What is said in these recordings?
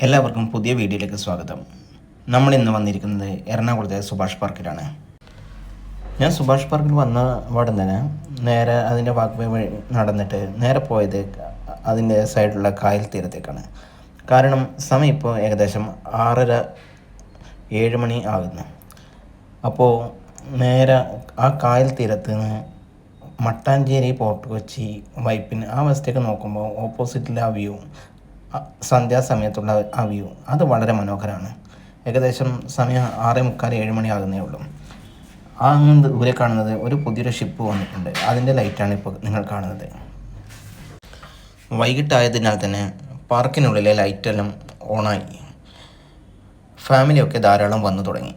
എല്ലാവർക്കും പുതിയ വീഡിയോയിലേക്ക് സ്വാഗതം. നമ്മൾ ഇന്ന് വന്നിരിക്കുന്നത് എറണാകുളത്തെ സുഭാഷ് പാർക്കിലാണ്. ഞാൻ സുഭാഷ് പാർക്കിൽ വന്ന ഉടൻ തന്നെ നേരെ അതിന്റെ വാക്ക് വഴി നടന്നിട്ട് നേരെ പോയത് അതിന്റെ സൈഡിലുള്ള കായൽ തീരത്തേക്കാണ്. കാരണം സമയം ഇപ്പോൾ ഏകദേശം ആറര ഏഴ് മണി ആകുന്നു. അപ്പോൾ നേരെ ആ കായൽ തീരത്ത് നിന്ന് മട്ടാഞ്ചേരി പോർട്ട് കൊച്ചി വൈപ്പിൻ ആ വശത്തേക്ക് നോക്കുമ്പോൾ ഓപ്പോസിറ്റിലെ ആ വ്യൂ സന്ധ്യാസമയത്തുള്ള ആ വ്യൂ. അത് വളരെ മനോഹരമാണ് ഏകദേശം സമയം ആറേ മുക്കാൽ ഏഴ് മണി ആകുന്നേ ഉള്ളൂ. അങ്ങ് ദൂരെ കാണുന്നത് ഒരു പുതിയൊരു ഷിപ്പ് വന്നിട്ടുണ്ട്. അതിന്റെ ലൈറ്റാണ് ഇപ്പോൾ നിങ്ങൾ കാണുന്നത്. വൈകിട്ടായതിനാൽ തന്നെ പാർക്കിനുള്ളിലെ ലൈറ്റെല്ലാം ഓണായി. ഫാമിലിയൊക്കെ ധാരാളം വന്നു തുടങ്ങി.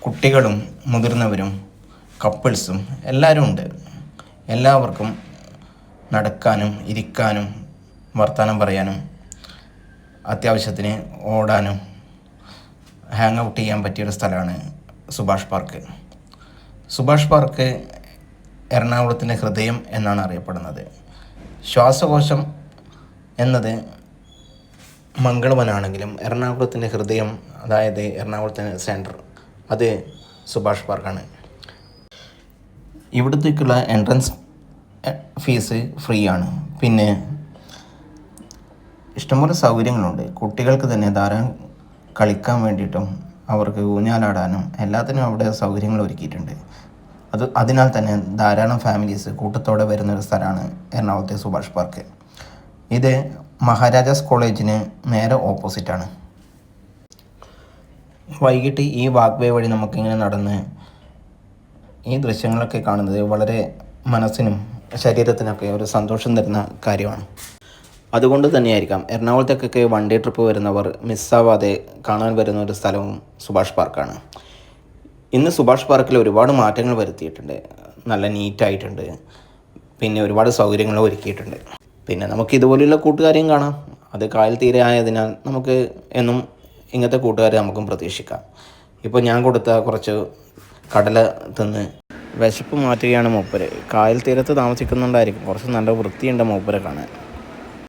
കുട്ടികളും മുതിർന്നവരും കപ്പിൾസും എല്ലാവരും ഉണ്ട്. എല്ലാവർക്കും നടക്കാനും ഇരിക്കാനും വർത്തമാനം പറയാനും അത്യാവശ്യത്തിന് ഓടാനും ഹാങ് ഔട്ട് ചെയ്യാൻ പറ്റിയൊരു സ്ഥലമാണ് സുഭാഷ് പാർക്ക് സുഭാഷ് പാർക്ക് എറണാകുളത്തിന്റെ ഹൃദയം എന്നാണ് അറിയപ്പെടുന്നത്. ശ്വാസകോശം എന്നത് മംഗളവനാണെങ്കിലും എറണാകുളത്തിന്റെ ഹൃദയം അതായത് എറണാകുളത്തിന്റെ സെന്റർ അത് സുഭാഷ് പാർക്കാണ് ഇവിടത്തേക്കുള്ള എൻട്രൻസ് ഫീസ് ഫ്രീ ആണ്. പിന്നെ ഇഷ്ടംപോലെ സൗകര്യങ്ങളുണ്ട്. കുട്ടികൾക്ക് തന്നെ ധാരാളം കളിക്കാൻ വേണ്ടിയിട്ടും അവർക്ക് ഊഞ്ഞാലാടാനും എല്ലാത്തിനും അവിടെ സൗകര്യങ്ങൾ ഒരുക്കിയിട്ടുണ്ട്. അത് അതിനാൽ തന്നെ ധാരാളം ഫാമിലീസ് കൂട്ടത്തോടെ വരുന്നൊരു സ്ഥലമാണ് എറണാകുളത്തെ സുഭാഷ് പാർക്ക് ഇത് മഹാരാജാസ് കോളേജിന് നേരെ ഓപ്പോസിറ്റാണ് വൈകിട്ട് ഈ വാക്ക്വേ വഴി നമുക്കിങ്ങനെ നടന്ന് ഈ ദൃശ്യങ്ങളൊക്കെ കാണുന്നത് വളരെ മനസ്സിനും ശരീരത്തിനൊക്കെ ഒരു സന്തോഷം തരുന്ന കാര്യമാണ്. അതുകൊണ്ട് തന്നെയായിരിക്കാം. എറണാകുളത്തേക്കൊക്കെ വൺ ഡേ ട്രിപ്പ് വരുന്നവർ മിസ്സാവാതെ കാണാൻ വരുന്ന ഒരു സ്ഥലവും സുഭാഷ് പാർക്കാണ്. ഇന്ന് സുഭാഷ് പാർക്കിൽ ഒരുപാട് മാറ്റങ്ങൾ വരുത്തിയിട്ടുണ്ട്. നല്ല നീറ്റായിട്ടുണ്ട്. പിന്നെ ഒരുപാട് സൗകര്യങ്ങൾ ഒരുക്കിയിട്ടുണ്ട്. പിന്നെ നമുക്ക് ഇതുപോലെയുള്ള കൂട്ടുകാരെയും കാണാം. അത് കായൽ തീരെ ആയതിനാൽ നമുക്ക് എന്നും ഇങ്ങനത്തെ കൂട്ടുകാരെ നമുക്കും പ്രതീക്ഷിക്കാം. ഇപ്പോൾ ഞാൻ കൊടുത്ത കുറച്ച് കടല തിന്ന് വിശപ്പ് മാറ്റുകയാണ് മൂപ്പര്. കായൽ തീരത്ത് താമസിക്കുന്നുണ്ടായിരിക്കും കുറച്ച് നല്ല വൃത്തിയുണ്ട് മൂപ്പരെ കാണാൻ.